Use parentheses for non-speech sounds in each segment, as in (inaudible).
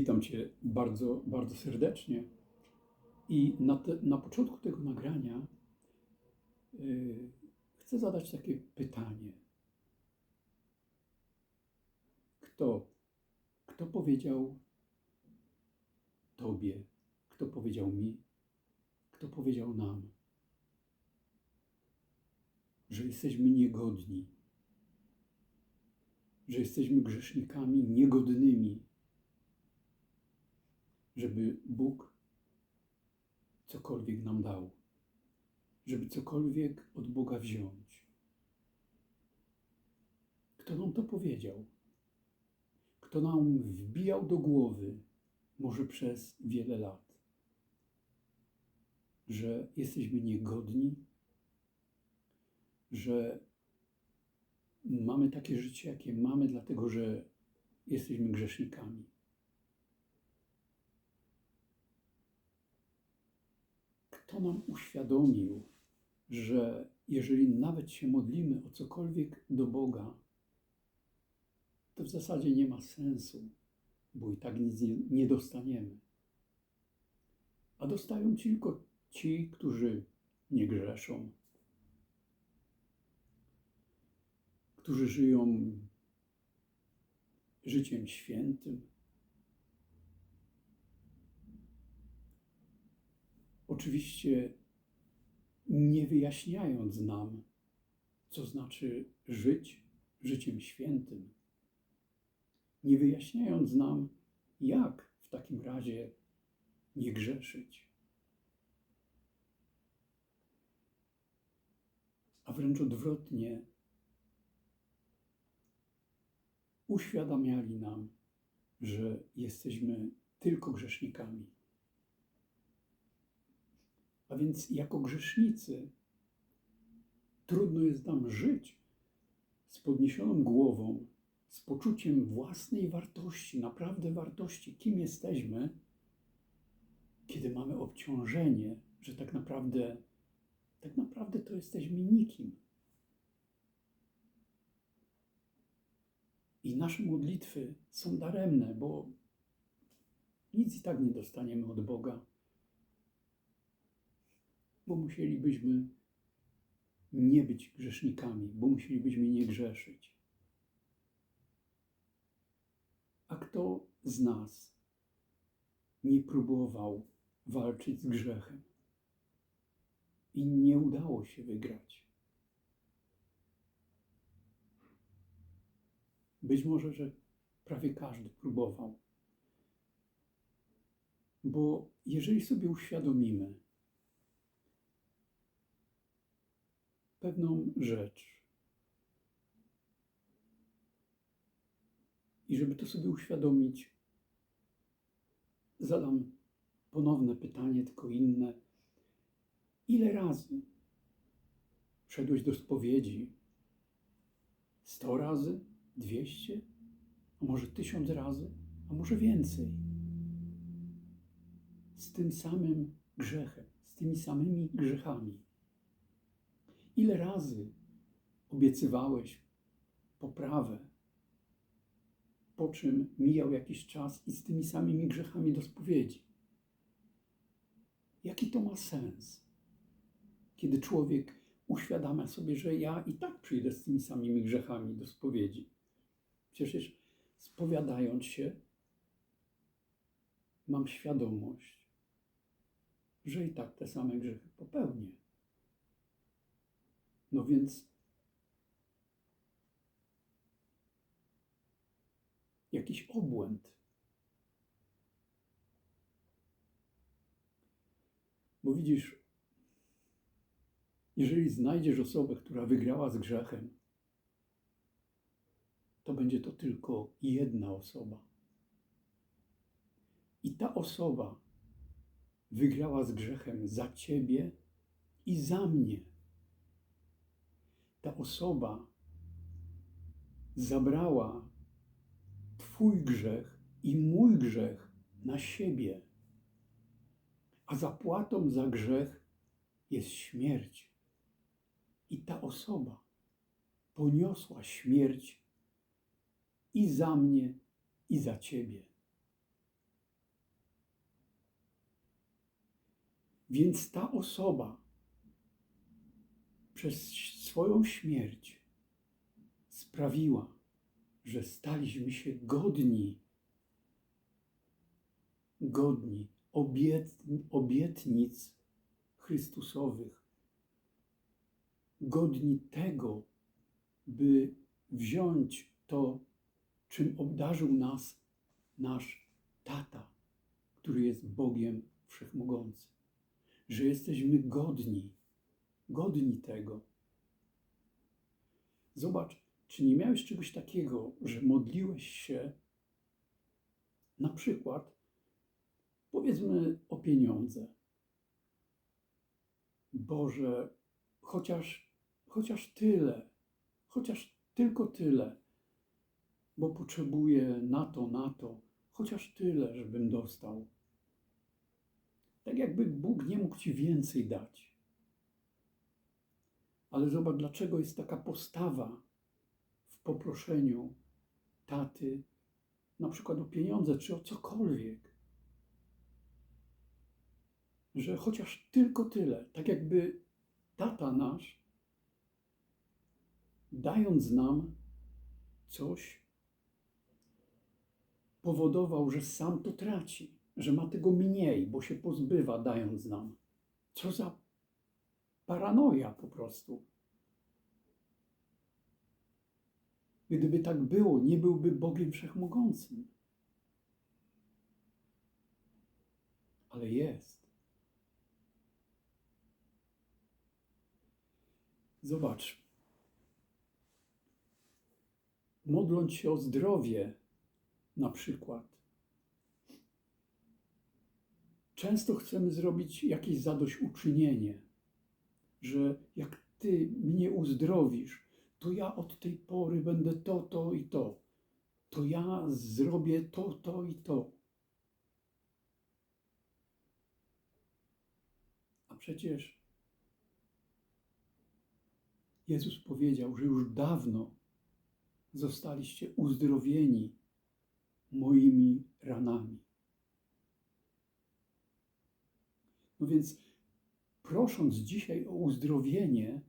Witam Cię bardzo, bardzo serdecznie. I na, te, na początku tego nagrania y, chcę zadać takie pytanie. Kto, kto powiedział Tobie, kto powiedział mi, kto powiedział nam, że jesteśmy niegodni, że jesteśmy grzesznikami niegodnymi, żeby Bóg cokolwiek nam dał, żeby cokolwiek od Boga wziąć. Kto nam to powiedział? Kto nam wbijał do głowy, może przez wiele lat, że jesteśmy niegodni, że mamy takie życie, jakie mamy, dlatego że jesteśmy grzesznikami. Kto nam uświadomił, że jeżeli nawet się modlimy o cokolwiek do Boga, to w zasadzie nie ma sensu, bo i tak nic nie dostaniemy. A dostają tylko ci, którzy nie grzeszą, którzy żyją życiem świętym. Oczywiście nie wyjaśniając nam, co znaczy żyć życiem świętym, nie wyjaśniając nam, jak w takim razie nie grzeszyć. A wręcz odwrotnie, uświadamiali nam, że jesteśmy tylko grzesznikami. A więc jako grzesznicy trudno jest nam żyć z podniesioną głową, z poczuciem własnej wartości, naprawdę wartości, kim jesteśmy, kiedy mamy obciążenie, że tak naprawdę, tak naprawdę to jesteśmy nikim. I nasze modlitwy są daremne, bo nic i tak nie dostaniemy od Boga, bo musielibyśmy nie być grzesznikami, bo musielibyśmy nie grzeszyć. A kto z nas nie próbował walczyć z grzechem i nie udało się wygrać? Być może, że prawie każdy próbował. Bo jeżeli sobie uświadomimy pewną rzecz, i żeby to sobie uświadomić, zadam ponowne pytanie, tylko inne. Ile razy szedłeś do spowiedzi? Sto razy? Dwieście? A może tysiąc razy? A może więcej? Z tym samym grzechem, z tymi samymi grzechami. Ile razy obiecywałeś poprawę, po czym mijał jakiś czas i z tymi samymi grzechami do spowiedzi? Jaki to ma sens? Kiedy człowiek uświadamia sobie, że ja i tak przyjdę z tymi samymi grzechami do spowiedzi. Przecież spowiadając się, mam świadomość, że i tak te same grzechy popełnię. No więc jakiś obłęd. Bo widzisz, jeżeli znajdziesz osobę, która wygrała z grzechem, to będzie to tylko jedna osoba. I ta osoba wygrała z grzechem za ciebie i za mnie ta osoba zabrała Twój grzech i mój grzech na siebie, a zapłatą za grzech jest śmierć. I ta osoba poniosła śmierć i za mnie, i za Ciebie. Więc ta osoba, przez swoją śmierć sprawiła, że staliśmy się godni, godni obiet, obietnic Chrystusowych, godni tego, by wziąć to, czym obdarzył nas nasz Tata, który jest Bogiem Wszechmogącym. Że jesteśmy godni, godni tego. Zobacz, czy nie miałeś czegoś takiego, że modliłeś się na przykład, powiedzmy o pieniądze. Boże, chociaż, chociaż tyle, chociaż tylko tyle, bo potrzebuję na to, na to, chociaż tyle, żebym dostał. Tak jakby Bóg nie mógł ci więcej dać. Ale zobacz, dlaczego jest taka postawa w poproszeniu taty, na przykład o pieniądze czy o cokolwiek. Że chociaż tylko tyle, tak jakby tata nasz, dając nam coś, powodował, że sam to traci, że ma tego mniej, bo się pozbywa, dając nam. Co za paranoja po prostu. Gdyby tak było, nie byłby Bogiem Wszechmogącym. Ale jest. Zobacz. Modląc się o zdrowie, na przykład. Często chcemy zrobić jakieś zadośćuczynienie, że jak Ty mnie uzdrowisz, to ja od tej pory będę to, to i to. To ja zrobię to, to i to. A przecież Jezus powiedział, że już dawno zostaliście uzdrowieni moimi ranami. No więc, prosząc dzisiaj o uzdrowienie,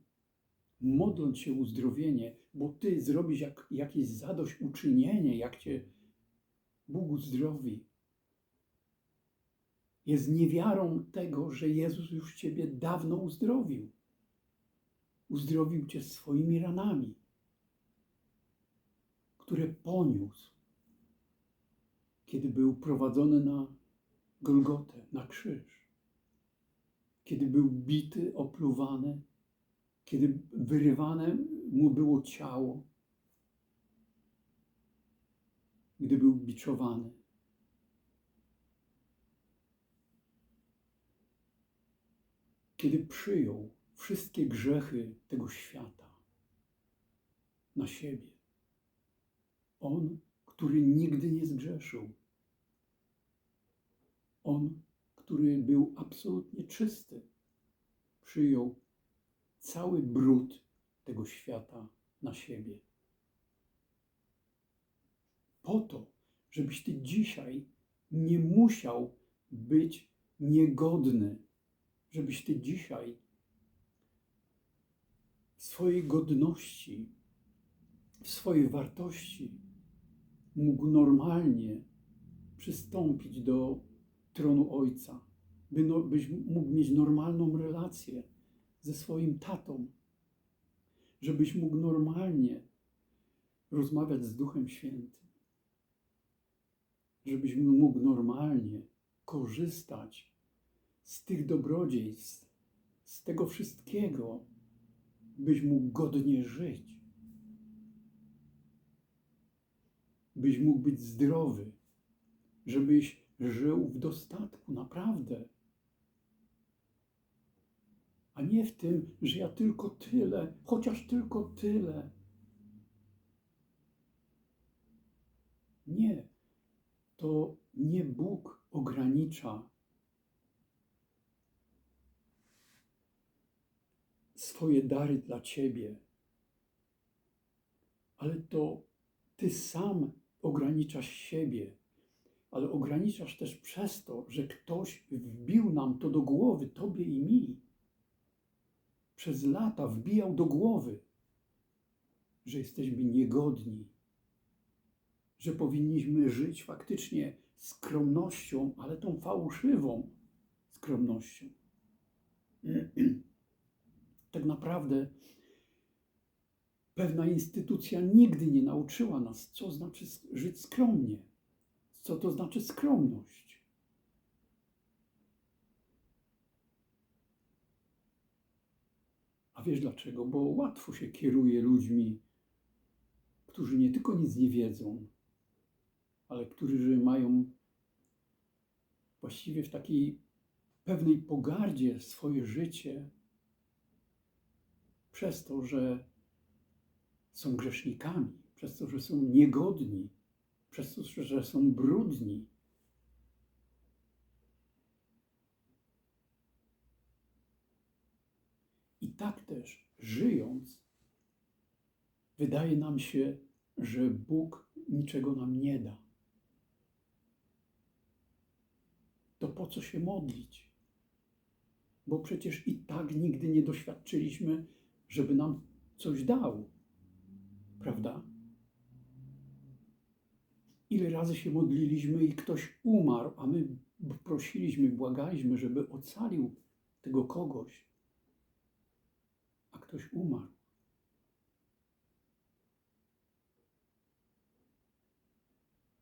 modląc się o uzdrowienie, bo Ty zrobisz jak, jakieś zadośćuczynienie, jak Cię Bóg uzdrowi, jest niewiarą tego, że Jezus już Ciebie dawno uzdrowił. Uzdrowił Cię swoimi ranami, które poniósł kiedy był prowadzony na Golgotę, na krzyż, kiedy był bity, opluwany, kiedy wyrywane mu było ciało, gdy był biczowany. Kiedy przyjął wszystkie grzechy tego świata na siebie. On, który nigdy nie zgrzeszył, on, który był absolutnie czysty, przyjął cały brud tego świata na siebie. Po to, żebyś ty dzisiaj nie musiał być niegodny, żebyś ty dzisiaj w swojej godności, w swojej wartości mógł normalnie przystąpić do tronu Ojca, by no, byś mógł mieć normalną relację ze swoim tatą, żebyś mógł normalnie rozmawiać z Duchem Świętym, żebyś mógł normalnie korzystać z tych dobrodziejstw, z tego wszystkiego, byś mógł godnie żyć, byś mógł być zdrowy, żebyś żył w dostatku, naprawdę. A nie w tym, że ja tylko tyle, chociaż tylko tyle. Nie, to nie Bóg ogranicza swoje dary dla ciebie, ale to ty sam ograniczasz siebie ale ograniczasz też przez to, że ktoś wbił nam to do głowy, tobie i mi. Przez lata wbijał do głowy, że jesteśmy niegodni, że powinniśmy żyć faktycznie skromnością, ale tą fałszywą skromnością. (clears throat) Tak naprawdę pewna instytucja nigdy nie nauczyła nas, co znaczy żyć skromnie, co to znaczy skromność. A wiesz dlaczego? Bo łatwo się kieruje ludźmi, którzy nie tylko nic nie wiedzą, ale którzy mają właściwie w takiej pewnej pogardzie swoje życie przez to, że są grzesznikami, przez to, że są niegodni, przez to, że są brudni. I tak też, żyjąc, wydaje nam się, że Bóg niczego nam nie da. To po co się modlić? Bo przecież i tak nigdy nie doświadczyliśmy, żeby nam coś dał. Prawda? Ile razy się modliliśmy i ktoś umarł, a my prosiliśmy, błagaliśmy, żeby ocalił tego kogoś, a ktoś umarł.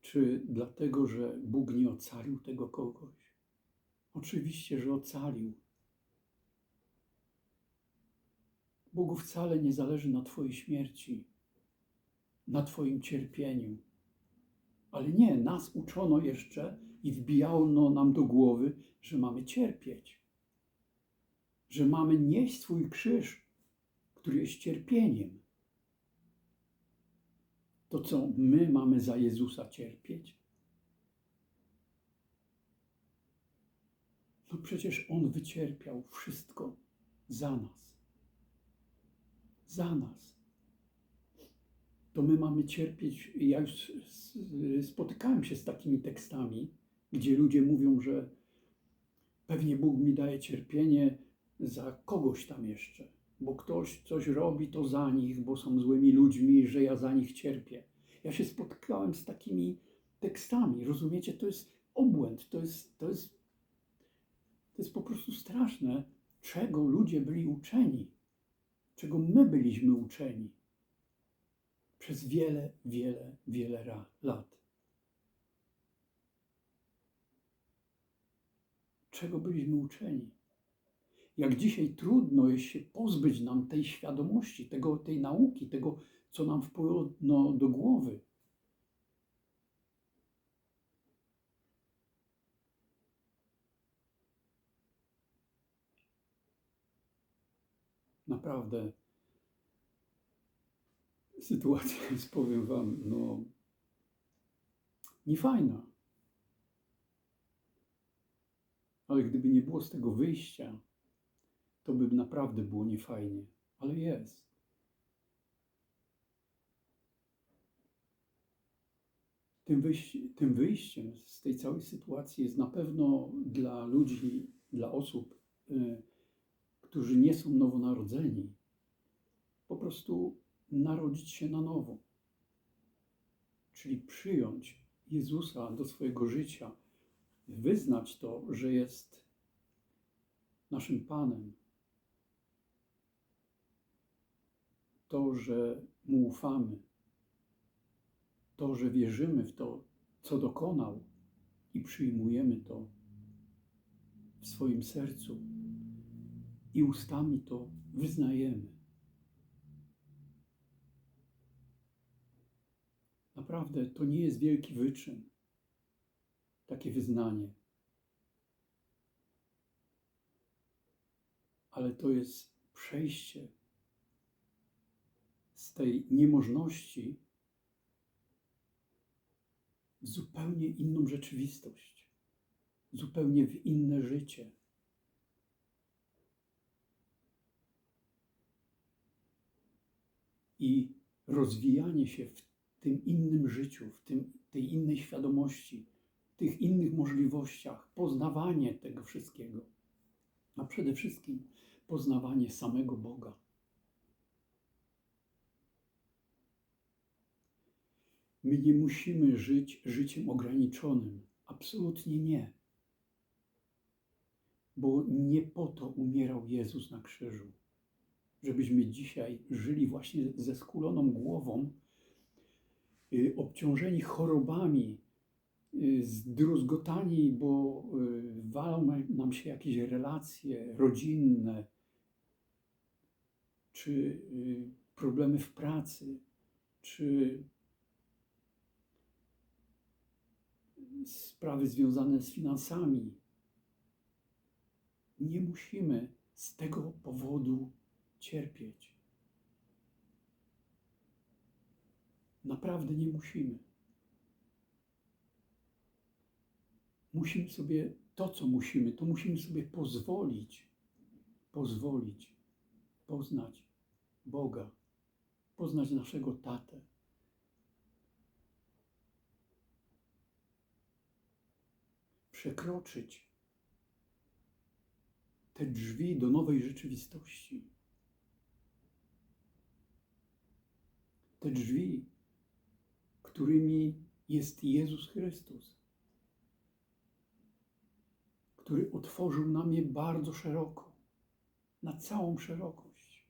Czy dlatego, że Bóg nie ocalił tego kogoś? Oczywiście, że ocalił. Bogu wcale nie zależy na Twojej śmierci, na Twoim cierpieniu. Ale nie, nas uczono jeszcze i wbijano nam do głowy, że mamy cierpieć, że mamy nieść swój krzyż, który jest cierpieniem. To co my mamy za Jezusa cierpieć? No przecież On wycierpiał wszystko za nas. Za nas. To my mamy cierpieć. Ja już spotykałem się z takimi tekstami, gdzie ludzie mówią, że pewnie Bóg mi daje cierpienie za kogoś tam jeszcze, bo ktoś coś robi to za nich, bo są złymi ludźmi, że ja za nich cierpię. Ja się spotkałem z takimi tekstami. Rozumiecie? To jest obłęd, to jest, to jest to jest po prostu straszne, czego ludzie byli uczeni, czego my byliśmy uczeni przez wiele, wiele, wiele lat. Czego byliśmy uczeni? Jak dzisiaj trudno jest się pozbyć nam tej świadomości, tego, tej nauki, tego, co nam wpłynęło do głowy. naprawdę sytuacja (laughs) jest, powiem Wam, no niefajna. Ale gdyby nie było z tego wyjścia, to by naprawdę było niefajnie. Ale jest. Tym, wyjś tym wyjściem z tej całej sytuacji jest na pewno dla ludzi, dla osób, y, którzy nie są nowonarodzeni, po prostu narodzić się na nowo. Czyli przyjąć Jezusa do swojego życia, wyznać to, że jest naszym Panem. To, że Mu ufamy, to, że wierzymy w to, co dokonał i przyjmujemy to w swoim sercu i ustami to wyznajemy. Naprawdę to nie jest wielki wyczyn, takie wyznanie. Ale to jest przejście z tej niemożności w zupełnie inną rzeczywistość, zupełnie w inne życie. i rozwijanie się w tym innym życiu, w tym, tej innej świadomości, tych innych możliwościach, poznawanie tego wszystkiego, a przede wszystkim poznawanie samego Boga. My nie musimy żyć życiem ograniczonym. Absolutnie nie. Bo nie po to umierał Jezus na krzyżu, żebyśmy dzisiaj żyli właśnie ze skuloną głową, obciążeni chorobami, y, zdruzgotani, bo y, walą nam się jakieś relacje rodzinne, czy problemy w pracy, czy sprawy związane z finansami. Nie musimy z tego powodu cierpieć. Naprawdę nie musimy. Musimy sobie to, co musimy, to musimy sobie pozwolić, pozwolić poznać Boga, poznać naszego tatę, przekroczyć te drzwi do nowej rzeczywistości. Te drzwi, którymi jest Jezus Chrystus, który otworzył nam je bardzo szeroko, na całą szerokość.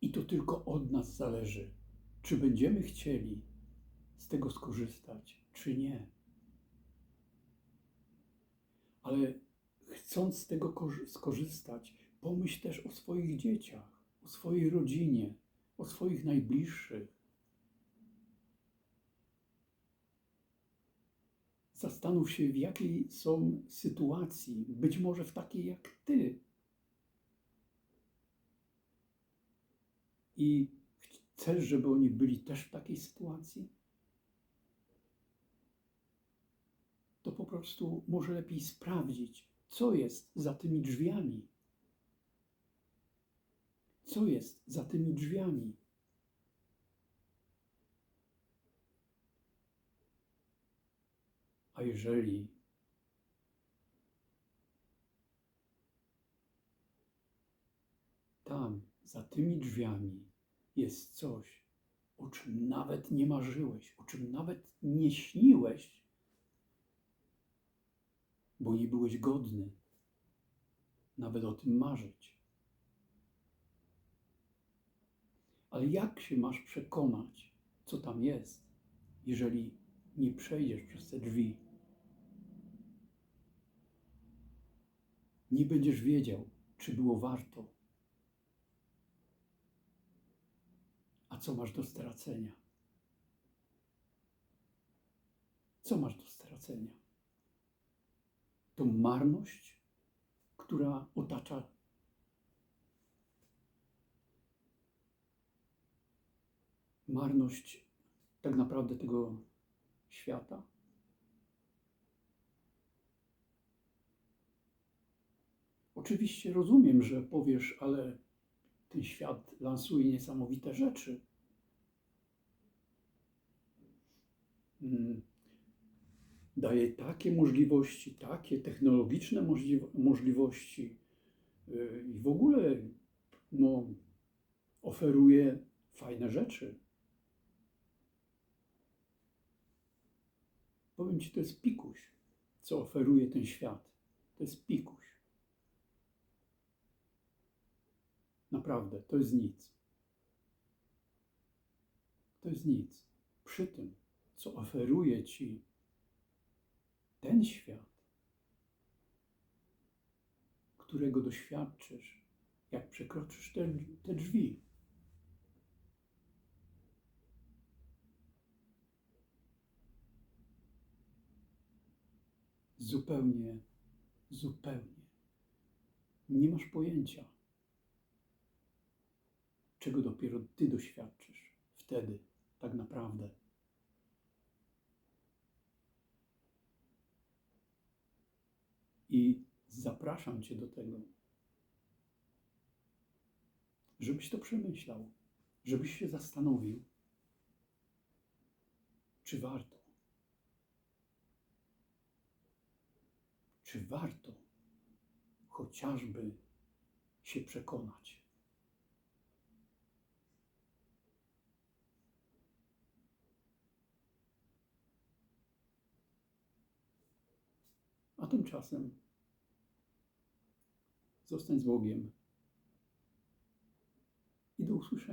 I to tylko od nas zależy, czy będziemy chcieli z tego skorzystać, czy nie. Ale chcąc z tego skorzystać, pomyśl też o swoich dzieciach, o swojej rodzinie, o swoich najbliższych. Zastanów się, w jakiej są sytuacji, być może w takiej jak ty. I chcesz, żeby oni byli też w takiej sytuacji? to po prostu może lepiej sprawdzić, co jest za tymi drzwiami. Co jest za tymi drzwiami? A jeżeli tam, za tymi drzwiami, jest coś, o czym nawet nie marzyłeś, o czym nawet nie śniłeś, bo nie byłeś godny nawet o tym marzyć. Ale jak się masz przekonać, co tam jest, jeżeli nie przejdziesz przez te drzwi? Nie będziesz wiedział, czy było warto. A co masz do stracenia? Co masz do stracenia? tą marność, która otacza marność tak naprawdę tego świata. Oczywiście rozumiem, że powiesz, ale ten świat lansuje niesamowite rzeczy. Hmm daje takie możliwości, takie technologiczne możliwości y, i w ogóle no, oferuje fajne rzeczy. Powiem Ci, to jest pikuś, co oferuje ten świat. To jest pikuś. Naprawdę, to jest nic. To jest nic. Przy tym, co oferuje Ci ten świat, którego doświadczysz, jak przekroczysz te, te drzwi. Zupełnie, zupełnie nie masz pojęcia, czego dopiero ty doświadczysz wtedy, tak naprawdę. I zapraszam Cię do tego, żebyś to przemyślał, żebyś się zastanowił, Czy warto? Czy warto chociażby się przekonać? A tymczasem zostań z Bogiem i do usłyszenia.